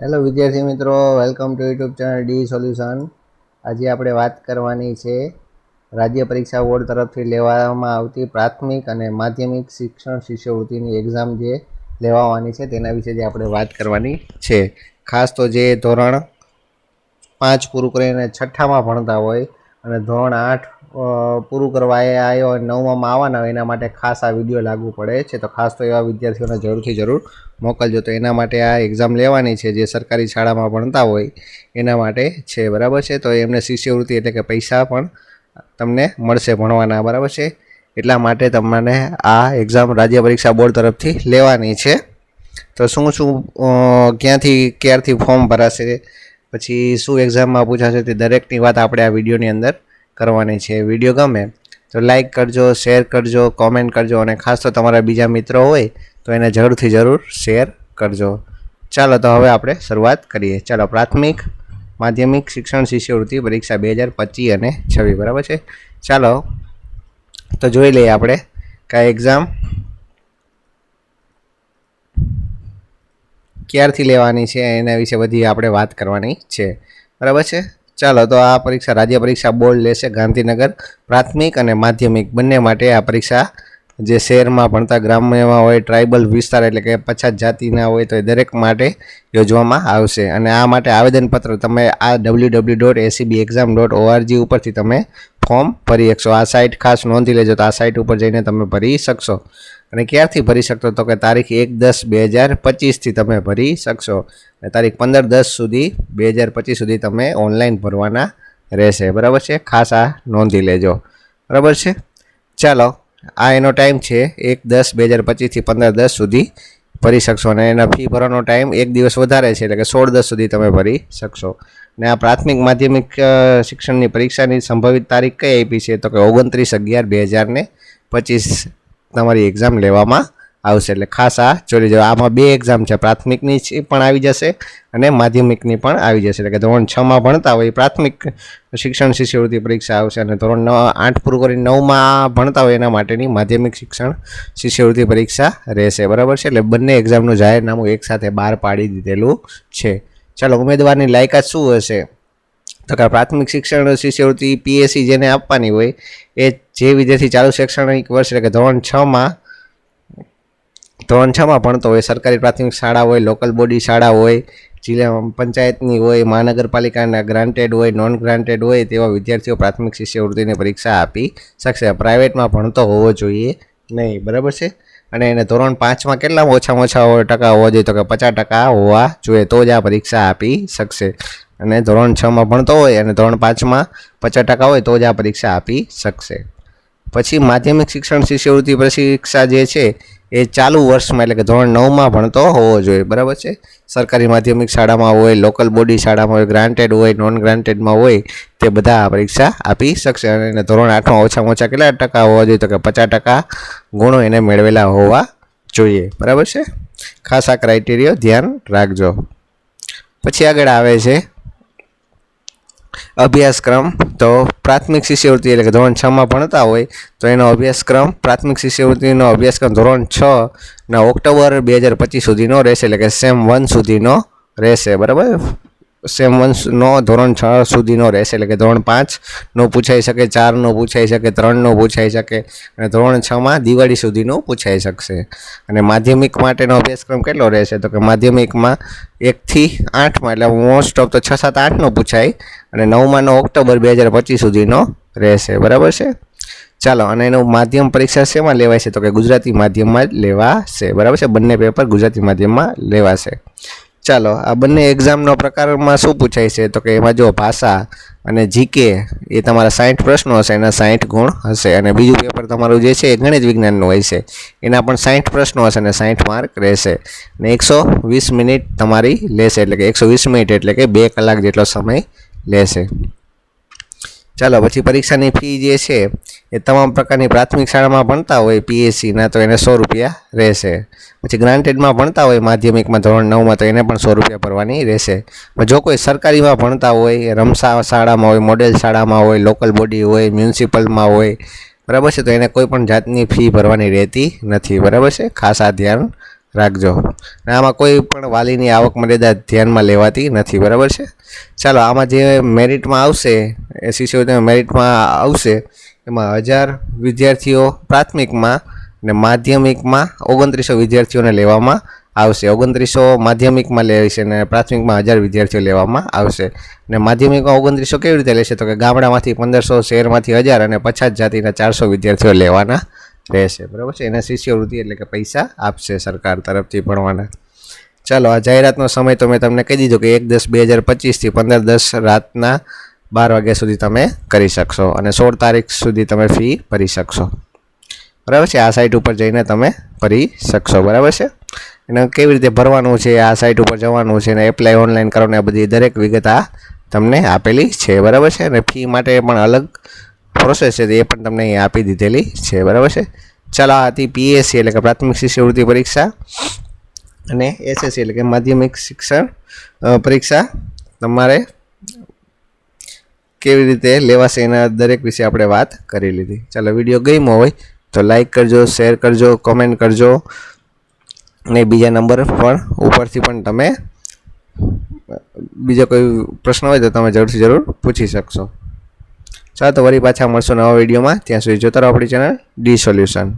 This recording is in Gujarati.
હેલો વિદ્યાર્થી મિત્રો. Welcome to YouTube channel D solution આજે આપણે વાત કરવાની છે, રાજ્ય પરીક્ષા બોર્ડ તરફથી લેવામાં આવતી પ્રાથમિક અને માધ્યમિક શિક્ષણ શિષ્યવૃત્તિની એક્ઝામ જે લેવાવાની છે, તેના વિશે જે આપણે વાત કરવાની છે. ખાસ તો જે ધોરણ પાંચ પૂરું કરીને છઠ્ઠામાં ભણતા હોય અને ધોરણ આઠ પૂરું કરવા એ આવ્યો નવમાં આવવાના હોય એના માટે ખાસ આ વીડિયો લાગુ પડે છે. તો ખાસ તો એવા વિદ્યાર્થીઓને જરૂરથી જરૂર મોકલજો. તો એના માટે આ એક્ઝામ લેવાની છે જે સરકારી શાળામાં ભણતા હોય એના માટે છે. બરાબર છે? તો એમને શિષ્યવૃત્તિ એટલે કે પૈસા પણ તમને મળશે ભણવાના. બરાબર છે? એટલા માટે તમને આ એક્ઝામ રાજ્ય પરીક્ષા બોર્ડ તરફથી લેવાની છે. તો શું શું ક્યાંથી, ક્યારથી ફોર્મ ભરાશે? પછી શું એક્ઝામમાં પૂછાશે તે દરેકની વાત આપણે આ વિડીયોની અંદર કરવાની છે વીડિયો ગમે, તો લાઈક કરજો શેર કરજો કોમેન્ટ કરજો અને ખાસ તો તમારા બીજા મિત્રો હોય, તો એને જરૂરથી જરૂર શેર કરજો. ચાલો, તો હવે આપણે શરૂઆત કરીએ. ચાલો, પ્રાથમિક માધ્યમિક શિક્ષણ શિષ્યવૃત્તિ પરીક્ષા બે હજાર પચીસ અને છવ્વીસ, બરાબર છે? ચાલો, તો જોઈ લઈએ આપણે કઈ એક્ઝામ ક્યારથી લેવાની છે, એના વિશે બધી આપણે વાત કરવાની છે. બરાબર છે? ચાલો, તો આ પરીક્ષા રાજ્ય પરીક્ષા બોર્ડ લેશે ગાંધીનગર પ્રાથમિક અને માધ્યમિક. બંને માટે આ પરીક્ષા જે શહેરમાં ભણતા ગ્રામ્યમાં હોય ટ્રાઇબલ વિસ્તાર એટલે કે પછાત જાતિના હોય, તો એ દરેક માટે યોજવામાં આવશે. અને આ માટે આવેદનપત્ર તમે આ W W dot ACB exam dot ORG ઉપરથી તમે ફોર્મ ભરી શકશો. આ સાઇટ ખાસ નોંધી લેજો તો આ સાઇટ ઉપર જઈને તમે ભરી શકશો. અને ક્યારથી ભરી શકશો? તો કે તારીખ એક દસ બે હજાર પચીસથી તમે ભરી શકશો. અને તારીખ પંદર દસ સુધી બે હજાર પચીસ સુધી તમે ઓનલાઈન ભરવાના રહેશે. બરાબર છે? ખાસ આ નોંધી લેજો. બરાબર છે? ચાલો. આ એનો ટાઈમ છે એક દસ, બે હજાર પચીસથી પંદર દસ સુધી ભરી શકશો અને એના ફી ભરવાનો ટાઈમ એક દિવસ વધારે છે, એટલે કે સોળ દસ સુધી તમે ભરી શકશો. ને આ પ્રાથમિક માધ્યમિક શિક્ષણની પરીક્ષાની સંભવિત તારીખ કઈ આપી છે? તો કે ઓગણત્રીસ અગિયાર બે હજાર ને પચીસ તમારી એક્ઝામ લેવામાં આવશે એટલે ખાસ આ જોડી જવા આમાં બે એક્ઝામ છે. પ્રાથમિકની પણ આવી જશે અને માધ્યમિકની પણ આવી જશે. એટલે કે ધોરણ છમાં ભણતા હોય પ્રાથમિક શિક્ષણ શિષ્યવૃત્તિ પરીક્ષા આવશે અને ધોરણ આઠ પૂરું કરી નવમાં ભણતા હોય એના માટેની માધ્યમિક શિક્ષણ શિષ્યવૃત્તિ પરીક્ષા રહેશે. બરાબર છે? એટલે બંને એક્ઝામનું જાહેરનામું એકસાથે બહાર પાડી દીધેલું છે. ચાલો, ઉમેદવારની લાયકાત શું હશે? તો કે પ્રાથમિક શિક્ષણ શિષ્યવૃત્તિ પીએસસી જેને આપવાની હોય એ જે વિદ્યાર્થી ચાલુ શૈક્ષણિક વર્ષ એટલે કે ધોરણ છમાં ધોરણ છમાં ભણતો હોય, સરકારી પ્રાથમિક શાળા હોય લોકલ બોડી શાળા હોય, જિલ્લા પંચાયતની હોય, મહાનગરપાલિકાના ગ્રાન્ટેડ હોય નોન ગ્રાન્ટેડ હોય તેવા વિદ્યાર્થીઓ પ્રાથમિક શિષ્યવૃત્તિની પરીક્ષા આપી શકશે. પ્રાઇવેટમાં ભણતો હોવો જોઈએ નહીં, બરાબર છે? અને એને ધોરણ પાંચમાં કેટલામાં ઓછામાં ઓછા ટકા હોવા જોઈએ? તો કે પચાસ ટકા હોવા જોઈએ, તો જ આ પરીક્ષા આપી શકશે. અને ધોરણ છમાં ભણતો હોય અને ધોરણ પાંચમાં પચાસ ટકા હોય, તો જ આ પરીક્ષા આપી શકશે. પછી માધ્યમિક શિક્ષણ શિષ્યવૃત્તિ પરીક્ષા જે છે એ ચાલુ વર્ષમાં, એટલે કે ધોરણ નવમાં ભણતો હોવો જોઈએ, બરાબર છે? સરકારી માધ્યમિક શાળામાં હોય, લોકલ બોડી શાળામાં હોય ગ્રાન્ટેડ હોય નોન ગ્રાન્ટેડમાં હોય, તે બધા પરીક્ષા આપી શકશે. અને ધોરણ આઠમાં ઓછામાં ઓછા કેટલા ટકા હોવા જોઈએ? તો કે પચાસ ટકા ગુણો એને મેળવેલા હોવા જોઈએ, બરાબર છે? ખાસ આ ક્રાઇટેરિયો ધ્યાન રાખજો. પછી આગળ આવે છે અભ્યાસક્રમ, તો પ્રાથમિક શિષ્યવૃત્તિ એટલે કે ધોરણ છમાં ભણતા હોય, તો એનો અભ્યાસક્રમ, પ્રાથમિક શિષ્યવૃત્તિનો અભ્યાસક્રમ ધોરણ છ ના ઓક્ટોબર બે હજાર પચીસ સુધીનો રહેશે, એટલે કે સેમ વન સુધીનો રહેશે, બરાબર? સેમ વનનો ધોરણ છ સુધીનો રહેશે. એટલે કે ધોરણ પાંચનો પૂછાઈ શકે ચારનો પૂછાઈ શકે ત્રણનો પૂછાઈ શકે, અને ધોરણ છમાં દિવાળી સુધીનો પૂછાઈ શકશે. અને માધ્યમિક માટેનો અભ્યાસક્રમ કેટલો રહેશે? તો કે માધ્યમિકમાં એકથી આઠમાં એટલે મોસ્ટ ઓફ તો છ, સાત આઠનો પૂછાય. અને નવમાંનો ઓક્ટોબર બે હજાર પચીસ સુધીનો રહેશે. બરાબર છે? ચાલો, અને એનું માધ્યમ પરીક્ષા શેમાં લેવાય છે? તો કે ગુજરાતી માધ્યમમાં જ લેવાશે. બરાબર છે? બંને પેપર ગુજરાતી માધ્યમમાં લેવાશે. ચાલો, આ બંને એક્ઝામનો પ્રકારમાં શું પૂછાય છે? તો કે એમાં જો ભાષા અને જીકે એ તમારા સાઠ પ્રશ્નો હશે, એના સાઠ ગુણ હશે અને બીજું પેપર તમારું જે છે એ ગણિત વિજ્ઞાનનું હોય છે. એના પણ સાઠ પ્રશ્નો હશે અને સાઠ માર્ક રહેશે. અને એકસો વીસ મિનિટ તમારી લેશે, એટલે કે એકસો વીસ મિનિટ, એટલે કે બે કલાક જેટલો સમય લેશે. ચાલો, પછી પરીક્ષાની ફી જે છે એ તમામ પ્રકારની પ્રાથમિક શાળામાં ભણતા હોય પીએસસીના તો એને સો રૂપિયા રહેશે. પછી ગ્રાન્ટેડમાં ભણતા હોય, માધ્યમિકમાં ધોરણ નવમાં તો એને પણ સો રૂપિયા ભરવાની રહેશે. જો કોઈ સરકારીમાં ભણતા હોય રમસા શાળામાં હોય, મોડેલ શાળામાં હોય, લોકલ બોડી હોય, મ્યુનિસિપલમાં હોય, બરાબર છે, તો એને કોઈ પણ જાતની ફી ભરવાની રહેતી નથી. બરાબર છે? ખાસ આ ધ્યાન રાખજો. અને આમાં કોઈ પણ વાલીની આવક મર્યાદા ધ્યાનમાં લેવાતી નથી. બરાબર છે? ચાલો, આમાં જે મેરિટમાં આવશે, એ શિષ્યવૃત્તિમાં મેરિટમાં આવશે એમાં હજાર વિદ્યાર્થીઓ પ્રાથમિકમાં અને માધ્યમિકમાં ઓગણત્રીસો વિદ્યાર્થીઓને લેવામાં આવશે. ઓગણત્રીસો માધ્યમિકમાં લેશે અને પ્રાથમિકમાં હજાર વિદ્યાર્થીઓ લેવામાં આવશે. અને માધ્યમિકમાં ઓગણત્રીસો કેવી રીતે લેશે? તો કે ગામડામાંથી પંદરસો, શહેરમાંથી હજાર અને પછાત જાતિના ચારસો વિદ્યાર્થીઓ લેવાના રહેશે. બરાબર છે? એને શિષ્યવૃત્તિ એટલે કે પૈસા આપશે સરકાર તરફથી ભણવાના. ચાલો, આ જાહેરાતનો સમય તો મેં તમને કહી દીધો કે એક દસ બે હજાર પચીસથી પંદર દસ રાતના બાર વાગ્યા સુધી તમે કરી શકશો અને સોળ તારીખ સુધી તમે ફી ભરી શકશો. બરાબર છે? આ સાઇટ ઉપર જઈને તમે ભરી શકશો. બરાબર છે? એને કેવી રીતે ભરવાનું છે, આ સાઇટ ઉપર જવાનું છે અને એપ્લાય ઓનલાઈન કરવાની આ બધી દરેક વિગત આ તમને આપેલી છે. બરાબર છે? અને ફી માટે પણ અલગ પ્રોસેસ છે, એ પણ તમને અહીં આપી દીધેલી છે. બરાબર છે? ચાલો, આ હતી પીએસસી એટલે કે પ્રાથમિક શિષ્યવૃત્તિ પરીક્ષા અને એસએસસી એટલે કે માધ્યમિક શિક્ષણ પરીક્ષા તમારે કેવી રીતે લેવાશે એના દરેક વિશે આપણે વાત કરી લીધી. ચાલો, વીડિયો ગમ્યો હોય તો લાઈક કરજો શેર કરજો કોમેન્ટ કરજો. અને બીજા નંબર પણ ઉપરથી પણ તમે, બીજો કોઈ પ્રશ્ન હોય તો તમે જરૂરથી જરૂર પૂછી શકશો. ચાલો, તો વળી પાછા મળશો નવા વિડીયોમાં. ત્યાં સુધી જોતા રહો આપણી ચેનલ ડી સોલ્યુશન